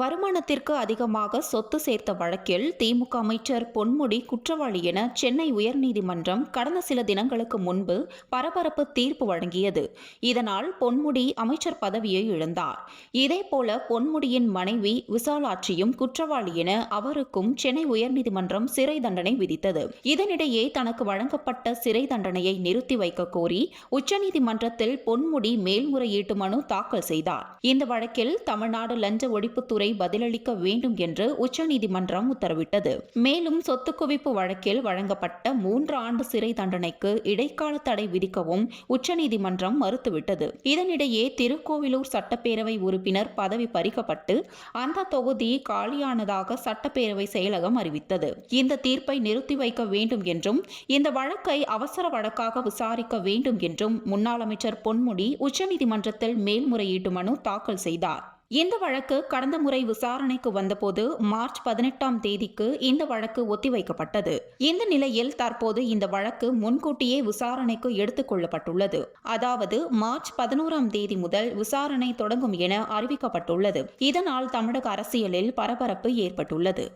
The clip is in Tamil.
வருமானத்திற்கு அதிகமாக சொத்து சேர்த்த வழக்கில் திமுக அமைச்சர் பொன்முடி குற்றவாளி என சென்னை உயர்நீதிமன்றம் கடந்த சில தினங்களுக்கு முன்பு பரபரப்பு தீர்ப்பு வழங்கியது. இதனால் பொன்முடி அமைச்சர் பதவியை இழந்தார். இதேபோல பொன்முடியின் மனைவி விசாலாட்சியும் குற்றவாளி என அவருக்கும் சென்னை உயர்நீதிமன்றம் சிறை தண்டனை விதித்தது. இதனிடையே தனக்கு வழங்கப்பட்ட சிறை தண்டனையை நிறுத்தி வைக்க கோரி உச்சநீதிமன்றத்தில் பொன்முடி மேல்முறையீட்டு மனு தாக்கல் செய்தார். இந்த வழக்கில் தமிழ்நாடு லஞ்ச ஒழிப்புத்துறை பதிலளிக்க வேண்டும் என்று உச்சநீதிமன்றம் உத்தரவிட்டது. மேலும் சொத்து குவிப்பு வழக்கில் வழங்கப்பட்ட மூன்று ஆண்டு சிறை தண்டனைக்கு இடைக்கால தடை விதிக்கவும் உச்சநீதிமன்றம் மறுத்துவிட்டது. இதனிடையே திருக்கோவிலூர் சட்டப்பேரவை உறுப்பினர் பதவி பறிக்கப்பட்டு அந்த தொகுதி காலியானதாக சட்டப்பேரவை செயலகம் அறிவித்தது. இந்த தீர்ப்பை நிறுத்தி வைக்க வேண்டும் என்றும் இந்த வழக்கை அவசர வழக்காக விசாரிக்க வேண்டும் என்றும் முன்னாள் அமைச்சர் பொன்முடி உச்சநீதிமன்றத்தில் மேல்முறையீட்டு மனு தாக்கல் செய்தார். இந்த வழக்கு கடந்த முறை விசாரணைக்கு வந்தபோது மார்ச் பதினெட்டாம் தேதிக்கு இந்த வழக்கு ஒத்திவைக்கப்பட்டது. இந்த நிலையில் தற்போது இந்த வழக்கு முன்கூட்டியே விசாரணைக்கு எடுத்துக் கொள்ளப்பட்டுள்ளது. அதாவது மார்ச் பதினோராம் தேதி முதல் விசாரணை தொடங்கும் என அறிவிக்கப்பட்டுள்ளது. இதனால் தமிழக அரசியலில் பரபரப்பு ஏற்பட்டுள்ளது.